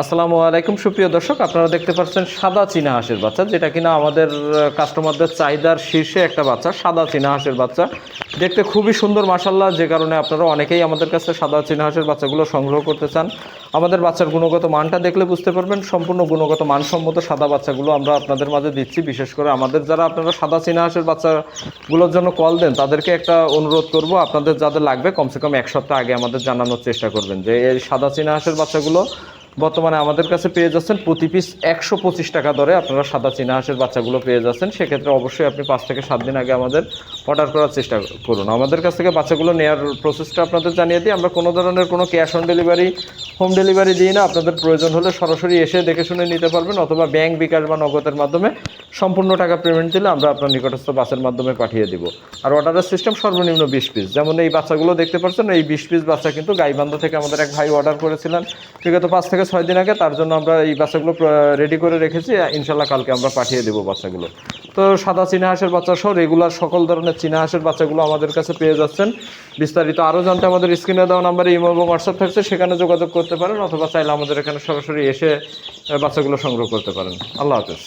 আসসালামু আলাইকুম, সুপ্রিয় দর্শক। আপনারা দেখতে পাচ্ছেন সাদা চীনা হাঁসের বাচ্চা, যেটা কিনা আমাদের কাস্টমারদের চাহিদার শীর্ষে একটা বাচ্চা, সাদা চীনা হাঁসের বাচ্চা। দেখতে খুবই সুন্দর মাসাল্লাহ যে কারণে আপনারা অনেকেই আমাদের কাছে সাদা চীনা হাঁসের বাচ্চাগুলো সংগ্রহ করতে চান। আমাদের বাচ্চার গুণগত মানটা দেখলে বুঝতে পারবেন, সম্পূর্ণ গুণগত মানসম্মত সাদা বাচ্চাগুলো আমরা আপনাদের মাঝে দিচ্ছি। বিশেষ করে আমাদের যারা আপনারা সাদা চীনা হাঁসের বাচ্চাগুলোর জন্য কল দেন, তাদেরকে একটা অনুরোধ করব, আপনাদের যাদের লাগবে, কমসে কম এক সপ্তাহ আগে আমাদের জানানোর চেষ্টা করবেন যে, এই সাদা চীনা হাঁসের বাচ্চাগুলো বর্তমানে আমাদের কাছে পেয়ে যাচ্ছেন প্রতি পিস একশো পঁচিশ টাকা দরে আপনারা সাদা চীনা হাঁসের বাচ্চাগুলো পেয়ে যাচ্ছেন। সেক্ষেত্রে অবশ্যই আপনি পাঁচ থেকে সাত দিন আগে আমাদের অর্ডার করার চেষ্টা করুন। আমাদের কাছ থেকে বাচ্চাগুলো নেওয়ার প্রসেসটা আপনাদের জানিয়ে দিই। আমরা কোনো ধরনের কোনো cash on delivery home delivery দিই না। আপনাদের প্রয়োজন হলে সরাসরি এসে দেখে শুনে নিতে পারবেন অথবা ব্যাংক বিকাশ বা নগদের মাধ্যমে সম্পূর্ণ টাকা পেমেন্ট দিলে আমরা আপনার নিকটস্থ বাসের মাধ্যমে পাঠিয়ে দিব। আর অর্ডারের সিস্টেম সর্বনিম্ন বিশ পিস যেমন এই বাচ্চাগুলো দেখতে পাচ্ছেন, এই বিশ পিস বাচ্চা কিন্তু গাইবান্ধা থেকে আমাদের এক ভাই অর্ডার করেছিলেন। বিগত পাঁচ থেকে ছয় দিন আগে, তার জন্য আমরা এই বাচ্চাগুলো রেডি করে রেখেছি। ইনশাল্লাহ কালকে আমরা পাঠিয়ে দেবো বাচ্চাগুলো। তো সাদা চীনা হাঁসের বাচ্চা সহ রেগুলার সকল ধরনের চীনা হাঁসের বাচ্চাগুলো আমাদের কাছে পেয়ে যাচ্ছেন। বিস্তারিত আরও জানতে আমাদের স্ক্রিনে দেওয়া নাম্বারে ইমো এবং হোয়াটসঅ্যাপ থাকছে। সেখানে যোগাযোগ করতে পারেন অথবা চাইলে আমাদের এখানে সরাসরি এসে বাচ্চাগুলো সংগ্রহ করতে পারেন। আল্লাহ হাফেজ।